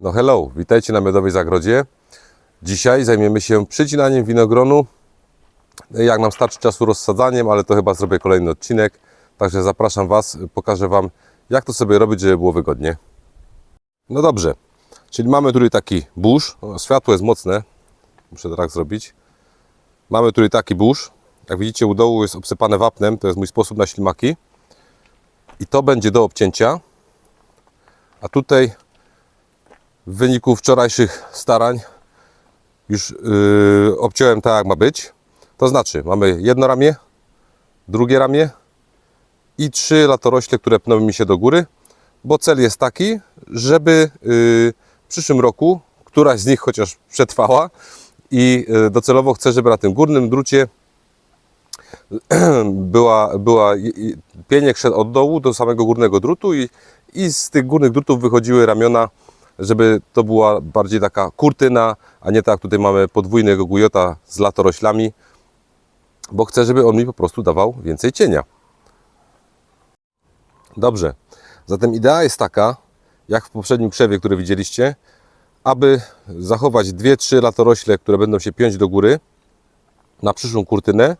No hello, witajcie na Miodowej Zagrodzie. Dzisiaj zajmiemy się przycinaniem winogronu. Jak nam starczy czasu rozsadzaniem, ale to chyba zrobię kolejny odcinek. Także zapraszam Was, pokażę Wam jak to sobie robić, żeby było wygodnie. No dobrze, czyli mamy tutaj taki burz. Światło jest mocne, muszę to tak zrobić. Mamy tutaj taki burz. Jak widzicie u dołu jest obsypane wapnem, to jest mój sposób na ślimaki. I to będzie do obcięcia. A tutaj w wyniku wczorajszych starań już yy, obciąłem tak jak ma być. To znaczy mamy jedno ramię, drugie ramię i trzy latorośle, które pną mi się do góry, bo cel jest taki, żeby yy, w przyszłym roku któraś z nich chociaż przetrwała i yy, docelowo chcę, żeby na tym górnym drucie była, była pieniek szedł od dołu do samego górnego drutu i, i z tych górnych drutów wychodziły ramiona, żeby to była bardziej taka kurtyna, a nie tak tutaj mamy podwójnego gujota z latoroślami, bo chcę, żeby on mi po prostu dawał więcej cienia. Dobrze, zatem idea jest taka, jak w poprzednim krzewie, który widzieliście, aby zachować dwie, trzy latorośle, które będą się piąć do góry na przyszłą kurtynę,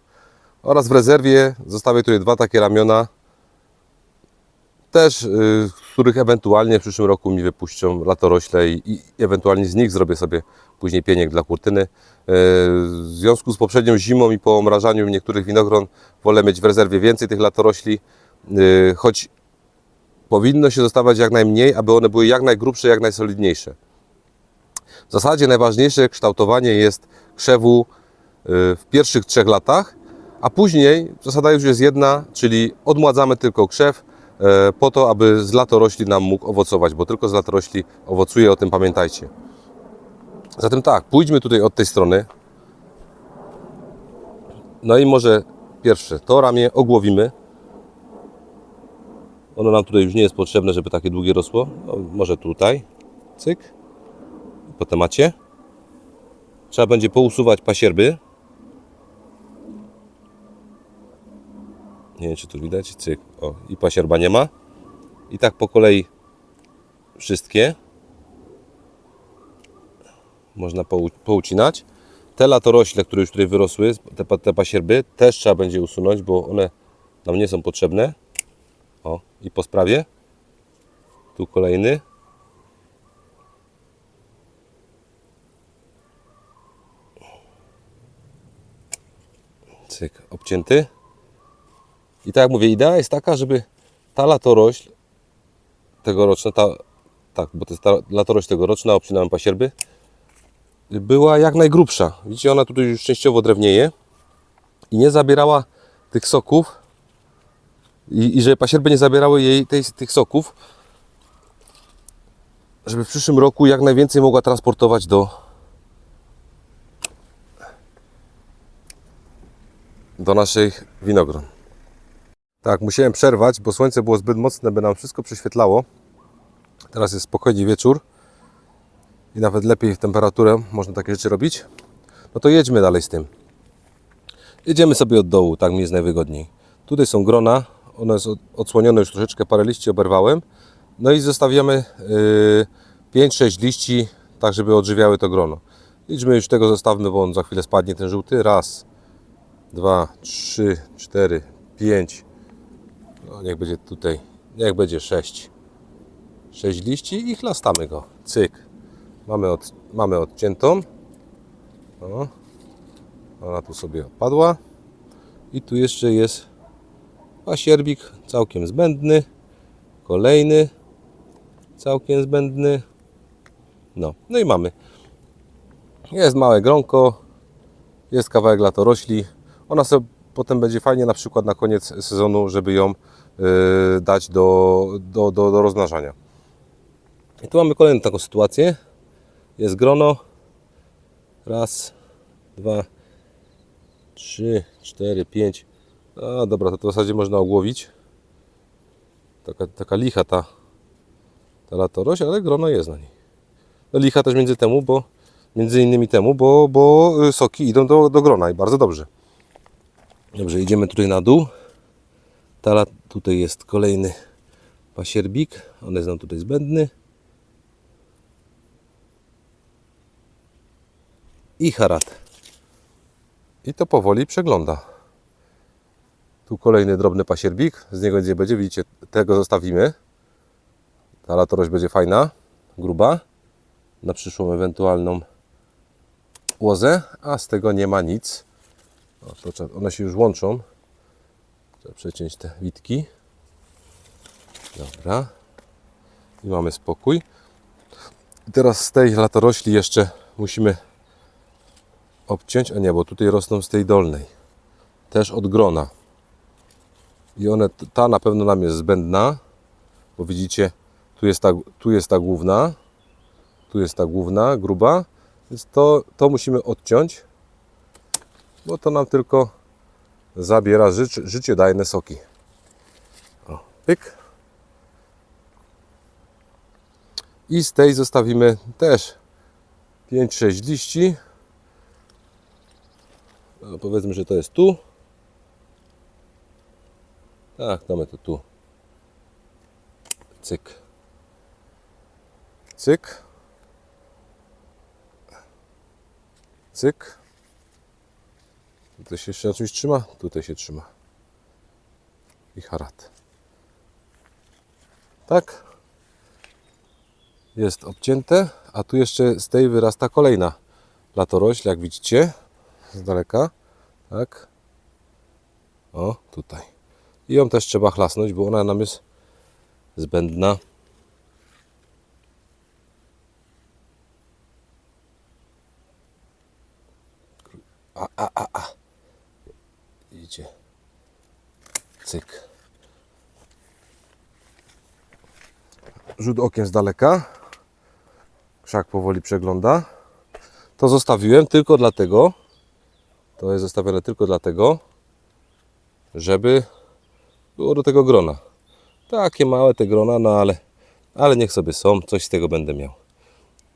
oraz w rezerwie zostawię tutaj dwa takie ramiona, też, y, z których ewentualnie w przyszłym roku mi wypuszczą latorośle i, i ewentualnie z nich zrobię sobie później pieniek dla kurtyny. Y, W związku z poprzednią zimą i po omrażaniu niektórych winogron wolę mieć w rezerwie więcej tych latorośli, y, choć powinno się zostawiać jak najmniej, aby one były jak najgrubsze, jak najsolidniejsze. W zasadzie najważniejsze kształtowanie jest krzewu w pierwszych trzech latach, a później zasada już jest jedna, czyli odmładzamy tylko krzew po to, aby z latorośli nam mógł owocować, bo tylko z latorośli owocuje, o tym pamiętajcie. Zatem tak, pójdźmy tutaj od tej strony. No i może pierwsze, to ramię ogłowimy. Ono nam tutaj już nie jest potrzebne, żeby takie długie rosło. No, może tutaj, cyk. Po temacie. Trzeba będzie pousuwać pasierby. Nie wiem, czy tu widać. Cyk. O, i pasierba nie ma. I tak po kolei wszystkie. Można pou, poucinać. Te latorośle, które już tutaj wyrosły, te, te pasierby, też trzeba będzie usunąć, bo one nam nie są potrzebne. O, i po sprawie. Tu kolejny. Cyk, obcięty. I tak jak mówię, idea jest taka, żeby ta latorośl tegoroczna, ta, tak, bo to jest ta latorośl tegoroczna, obcinałem pasierby, była jak najgrubsza. Widzicie, ona tutaj już częściowo drewnieje i nie zabierała tych soków i, i żeby pasierby nie zabierały jej tej, tych soków, żeby w przyszłym roku jak najwięcej mogła transportować do do naszych winogron. Tak, musiałem przerwać, bo słońce było zbyt mocne, by nam wszystko prześwietlało. Teraz jest spokojnie wieczór i nawet lepiej w temperaturę można takie rzeczy robić. No to jedźmy dalej z tym. Jedziemy sobie od dołu, tak mi jest najwygodniej. Tutaj są grona, one jest od- odsłonione już troszeczkę, parę liści oberwałem. No i zostawiamy yy, 5-6 liści, tak żeby odżywiały to grono. Liczmy już tego zostawmy, bo on za chwilę spadnie ten żółty. Raz, dwa, trzy, cztery, pięć. No niech będzie tutaj, niech będzie sześć. Sześć liści i chlastamy go. Cyk. Mamy, od, mamy odciętą. O. Ona tu sobie odpadła. I tu jeszcze jest pasierbik całkiem zbędny. Kolejny całkiem zbędny. No, no i mamy. Jest małe gronko, jest kawałek latorośli. Ona sobie potem będzie fajnie na przykład na koniec sezonu, żeby ją dać do, do, do, do rozmnażania. I tu mamy kolejną taką sytuację. Jest grono. Raz, dwa, trzy, cztery, pięć. A dobra, to, to w zasadzie można ogłowić. Taka, taka licha ta, ta latorośl, ale grono jest na niej. No licha też między temu, bo między innymi temu, bo, bo y, soki idą do, do grona i bardzo dobrze. Dobrze, idziemy tutaj na dół. Tala, Tutaj jest kolejny pasierbik. On jest nam tutaj zbędny. I harat. I to powoli przegląda. Tu kolejny drobny pasierbik. Z niego nie będzie. Widzicie, tego zostawimy. Ta latorość będzie fajna, gruba. Na przyszłą ewentualną łozę. A z tego nie ma nic. O, to one się już łączą. Trzeba przeciąć te witki. Dobra. I mamy spokój. I teraz z tej latorośli jeszcze musimy obciąć, a nie, bo tutaj rosną z tej dolnej. Też od grona. I one, ta na pewno nam jest zbędna, bo widzicie, tu jest ta, tu jest ta główna, tu jest ta główna, gruba, więc to, to musimy odciąć, bo to nam tylko zabiera życie, życiodajne soki. O, pyk. I z tej zostawimy też 5-6 liści. No, powiedzmy, że to jest tu. Tak, damy to tu. Cyk. Cyk. Cyk. Tutaj się jeszcze na czymś trzyma? Tutaj się trzyma. I harat. Tak. Jest obcięte, a tu jeszcze z tej wyrasta kolejna latorośl, jak widzicie z daleka. Tak. O, tutaj. I ją też trzeba chlasnąć, bo ona nam jest zbędna. A, a, a, a. Widzicie. Cyk. Rzut okiem z daleka. Krzak powoli przegląda. To zostawiłem tylko dlatego, to jest zostawione tylko dlatego, żeby było do tego grona. Takie małe te grona, no ale, ale niech sobie są, coś z tego będę miał.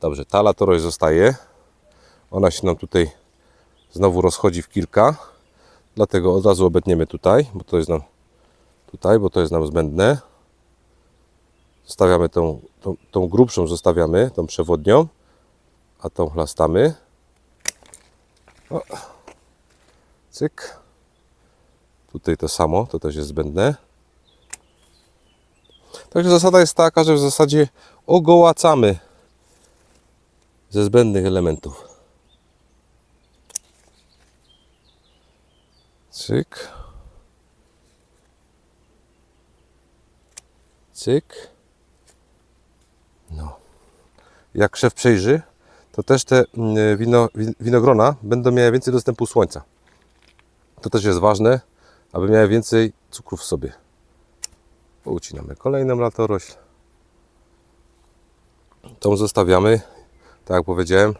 Dobrze, ta latorość zostaje. Ona się nam tutaj znowu rozchodzi w kilka. Dlatego od razu obetniemy tutaj, bo to jest nam tutaj, bo to jest nam zbędne. Zostawiamy tą, tą, tą grubszą, zostawiamy, tą przewodnią, a tą chlastamy. O. Cyk. Tutaj to samo, to też jest zbędne. Także zasada jest taka, że w zasadzie ogołacamy ze zbędnych elementów. Cyk. Cyk. No. Jak szef przejrzy, to też te mm, wino, win- winogrona będą miały więcej dostępu słońca. To też jest ważne, aby miały więcej cukru w sobie. Ucinamy kolejną latorośl. Tą zostawiamy, tak jak powiedziałem,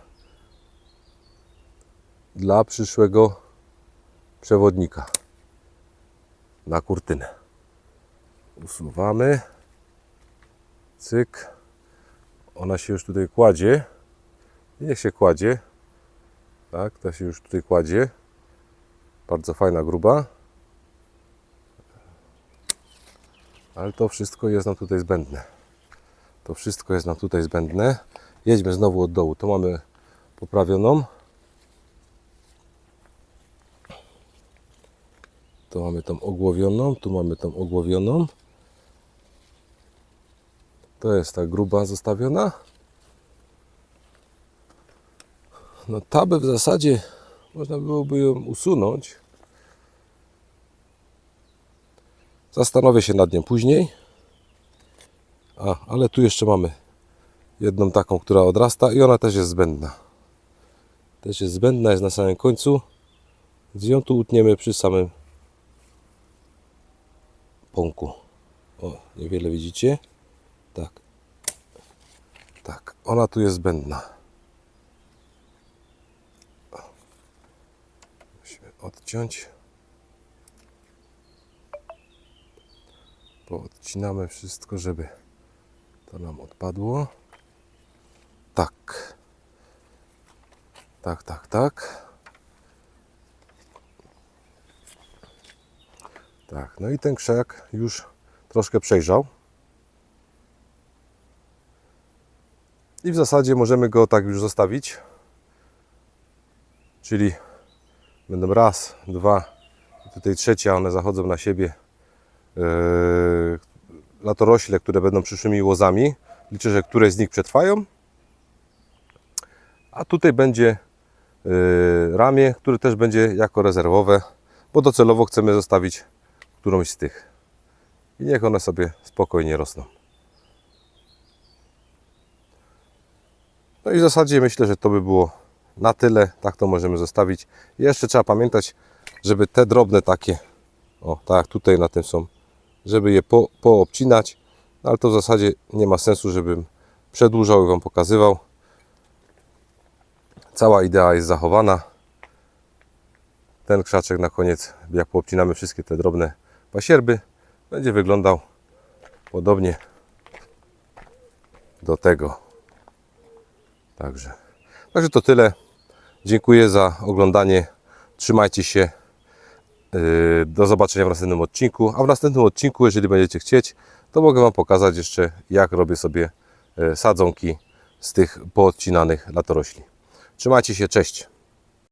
dla przyszłego przewodnika na kurtynę. Usuwamy. Cyk. Ona się już tutaj kładzie. Niech się kładzie. Tak, ta się już tutaj kładzie. Bardzo fajna, gruba. Ale to wszystko jest nam tutaj zbędne. To wszystko jest nam tutaj zbędne. Jedźmy znowu od dołu. To mamy poprawioną. Tu mamy tą ogłowioną, tu mamy tą ogłowioną. To jest ta gruba zostawiona. No ta by w zasadzie można byłoby ją usunąć. Zastanowię się nad nią później. A, ale tu jeszcze mamy jedną taką, która odrasta i ona też jest zbędna. Też jest zbędna, jest na samym końcu. Więc ją tu utniemy przy samym pąku. O, niewiele widzicie? Tak. Tak, ona tu jest zbędna. Musimy odciąć. Poodcinamy wszystko, żeby to nam odpadło. Tak. Tak, tak, tak. Tak, no i ten krzak już troszkę przejrzał. I w zasadzie możemy go tak już zostawić. Czyli będą raz, dwa, tutaj trzecia, one zachodzą na siebie. Yy, latorośle, które będą przyszłymi łozami. Liczę, że któreś z nich przetrwają. A tutaj będzie yy, ramię, które też będzie jako rezerwowe, bo docelowo chcemy zostawić którąś z tych. I niech one sobie spokojnie rosną. No i w zasadzie myślę, że to by było na tyle. Tak to możemy zostawić. I jeszcze trzeba pamiętać, żeby te drobne takie, o tak tutaj na tym są, żeby je po, poobcinać. No, ale to w zasadzie nie ma sensu, żebym przedłużał i Wam pokazywał. Cała idea jest zachowana. Ten krzaczek na koniec, jak poobcinamy wszystkie te drobne pasierby, będzie wyglądał podobnie do tego. Także, także to tyle. Dziękuję za oglądanie. Trzymajcie się. Yy, Do zobaczenia w następnym odcinku. A w następnym odcinku, jeżeli będziecie chcieć, to mogę Wam pokazać jeszcze, jak robię sobie yy, sadzonki z tych poodcinanych latorośli. Trzymajcie się, cześć.